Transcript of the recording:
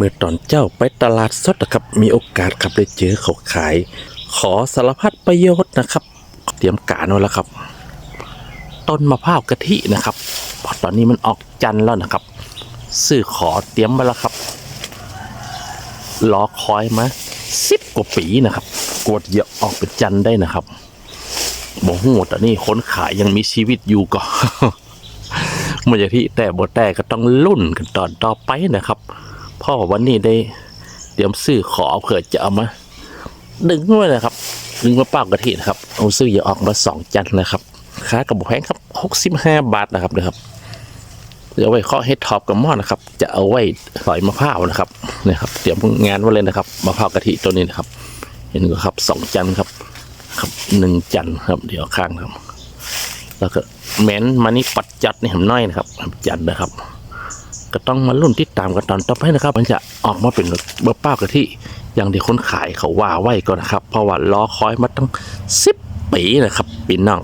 เมื่อตอนเจ้าไปตลาดสดนะครับ มีโอกาสครับได้เจอเขาขาย ขอสารพัดประโยชน์นะครับ เตรียมการไว้แล้วครับ ต้นมะพร้าวกะทินะครับพราะตอนนี้มันออกจันแล้วนะครับ ซื้อขอเตรียมมาแล้วครับรอคอยมาสิบกว่าปีนะครับ กวดเยอะออกเป็นจันได้นะครับบอกหูแต่นี่คนขายยังมีชีวิตอยู่ก่อนเมื่อที่แต่บ่แต่ก็ต้องรุ่นกันตอนต่อไปนะครับ พ่อวันนี้ได้เตรียมซื้อขอเผื่อจะเอามา ดึงไว้นะครับ ดึงมาเป้ากะทินะครับ เอาซื้ออย่าออกมาสองจันนะครับค่ากระบอกแพงครับหกสิบห้าบาทนะครับนะครับเดี๋ยวไว้ข้อเฮดท็อปกับหม้อนะครับ จะเอาไว้สอยมะพร้าวนะครับเนี่ยครับ เตรียมงานไว้เลยนะครับมะพร้าวกะทิตัวนี้นะครับ เห็นก็ครับสองจันครับ ครับหนึ่งจันครับ เดี๋ยวข้างครับ แล้วก็แม้นมานี่ปัดจัดนี่ผมน้อยนะครับ จัดนะครับ ก็ต้องมารุ่นที่ตามกันตอนต่อไปนะครับ มันจะออกมาเป็นเบอร์เป้ากะทิอย่างที่คนขายเขาว่าไว้ก่อนนะครับ เพราะว่าล้อคอยมาตั้งสิบปีนะครับปีน้อง